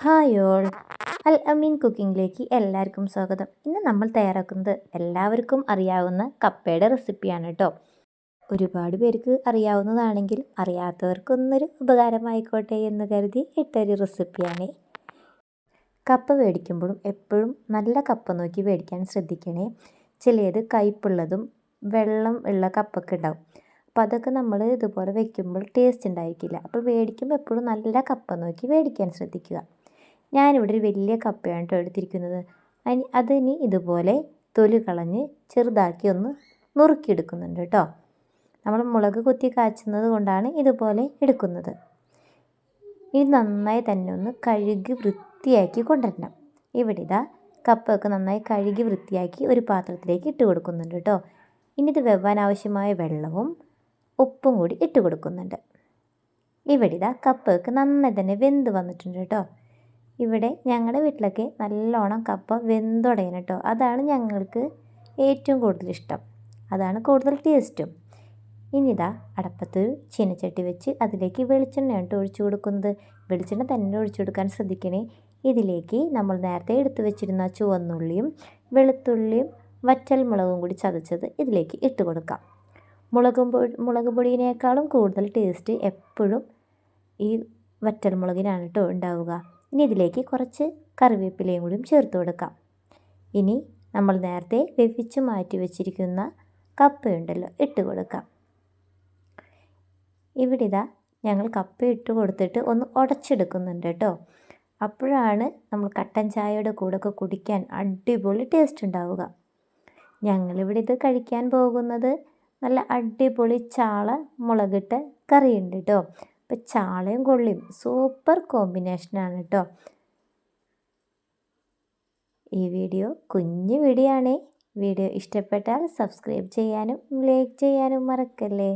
Hi all. അൽ അമീൻ കുക്കിങ്ങിലേക്ക് എല്ലാവർക്കും സ്വാഗതം. ഇന്ന് നമ്മൾ തയ്യാറാക്കുന്നത് എല്ലാവർക്കും അറിയാവുന്ന കപ്പയുടെ റെസിപ്പിയാണ് കേട്ടോ ഒരുപാട് പേർക്ക് അറിയാവുന്നതാണെങ്കിൽ അറിയാത്തവർക്കൊന്നൊരു ഉപകാരമായിക്കോട്ടെ എന്ന് കരുതി ഇട്ടൊരു റെസിപ്പിയാണ്. കപ്പ മേടിക്കുമ്പോഴും എപ്പോഴും നല്ല കപ്പ നോക്കി മേടിക്കാൻ ശ്രദ്ധിക്കണേ. ചിലത് കയ്പുള്ളതും വെള്ളം ഉള്ള കപ്പൊക്കെ ഉണ്ടാവും. അപ്പോൾ അതൊക്കെ നമ്മൾ ഇതുപോലെ വെക്കുമ്പോൾ ടേസ്റ്റ് ഉണ്ടായിരിക്കില്ല. അപ്പോൾ മേടിക്കുമ്പോൾ എപ്പോഴും നല്ല കപ്പ നോക്കി മേടിക്കാൻ ശ്രദ്ധിക്കുക. ഞാനിവിടെ ഒരു വലിയ കപ്പയാണ് കേട്ടോ എടുത്തിരിക്കുന്നത്. അതിന് ഇതുപോലെ തൊലി കളഞ്ഞ് ചെറുതാക്കി ഒന്ന് നുറുക്കിയെടുക്കുന്നുണ്ട് കേട്ടോ നമ്മൾ മുളക് കുത്തി കാച്ചുന്നത് കൊണ്ടാണ് ഇതുപോലെ എടുക്കുന്നത്. ഇത് നന്നായി തന്നെ ഒന്ന് കഴുകി വൃത്തിയാക്കി കൊണ്ടുവരണം. ഇവിടെ ഇതാ കപ്പൊക്കെ നന്നായി കഴുകി വൃത്തിയാക്കി ഒരു പാത്രത്തിലേക്ക് ഇട്ട് കൊടുക്കുന്നുണ്ട് കേട്ടോ ഇനി ഇത് വെവ്വാൻ ആവശ്യമായ വെള്ളവും ഉപ്പും കൂടി ഇട്ട് കൊടുക്കുന്നുണ്ട്. ഇവിടെ ഇതാ കപ്പൊക്കെ നന്നായി തന്നെ വെന്ത് വന്നിട്ടുണ്ട് കേട്ടോ ഇവിടെ ഞങ്ങളുടെ വീട്ടിലൊക്കെ നല്ലോണം കപ്പ വെന്തുടയണം കേട്ടോ അതാണ് ഞങ്ങൾക്ക് ഏറ്റവും കൂടുതൽ ഇഷ്ടം. അതാണ് കൂടുതൽ ടേസ്റ്റും. ഇനിതാ അടപ്പത്ത് ചീനച്ചട്ടി വെച്ച് അതിലേക്ക് വെളിച്ചെണ്ണ കേട്ടോ ഒഴിച്ചു കൊടുക്കുന്നത്. വെളിച്ചെണ്ണ തന്നെ ഒഴിച്ചു കൊടുക്കാൻ ശ്രദ്ധിക്കണേ. ഇതിലേക്ക് നമ്മൾ നേരത്തെ എടുത്തു വെച്ചിരുന്ന ചുവന്നുള്ളിയും വെളുത്തുള്ളിയും വറ്റൽ മുളകും കൂടി ചതച്ചത് ഇതിലേക്ക് ഇട്ട് കൊടുക്കാം. മുളകും പൊടി മുളക് പൊടിയിനേക്കാളും കൂടുതൽ ടേസ്റ്റ് എപ്പോഴും ഈ വറ്റൽ മുളകിനാണ് കേട്ടോ ഉണ്ടാവുക. ഇനി ഇതിലേക്ക് കുറച്ച് കറിവേപ്പിലയും കൂടി ചേർത്ത് കൊടുക്കാം. ഇനി നമ്മൾ നേരത്തെ വേവിച്ച് മാറ്റി വെച്ചിരിക്കുന്ന കപ്പയുണ്ടല്ലോ ഇട്ട് കൊടുക്കാം. ഇവിടെ ഇതാ ഞങ്ങൾ കപ്പ ഇട്ട് കൊടുത്തിട്ട് ഒന്ന് ഉടച്ചെടുക്കുന്നുണ്ട് കേട്ടോ. അപ്പോഴാണ് നമ്മൾ കട്ടൻ ചായയുടെ കൂടെയൊക്കെ കുടിക്കാൻ അടിപൊളി ടേസ്റ്റ് ഉണ്ടാവുക. ഞങ്ങളിവിടെ ഇത് കഴിക്കാൻ പോകുന്നത് നല്ല അടിപൊളി ചാള മുളകിട്ട കറിയുണ്ട് കേട്ടോ. അപ്പോൾ ചാളയും കൊള്ളിയും സൂപ്പർ കോമ്പിനേഷനാണ് കേട്ടോ. ഈ വീഡിയോ കുഞ്ഞു വീഡിയോ ആണേ. വീഡിയോ ഇഷ്ടപ്പെട്ടാൽ സബ്സ്ക്രൈബ് ചെയ്യാനും ലൈക്ക് ചെയ്യാനും മറക്കല്ലേ?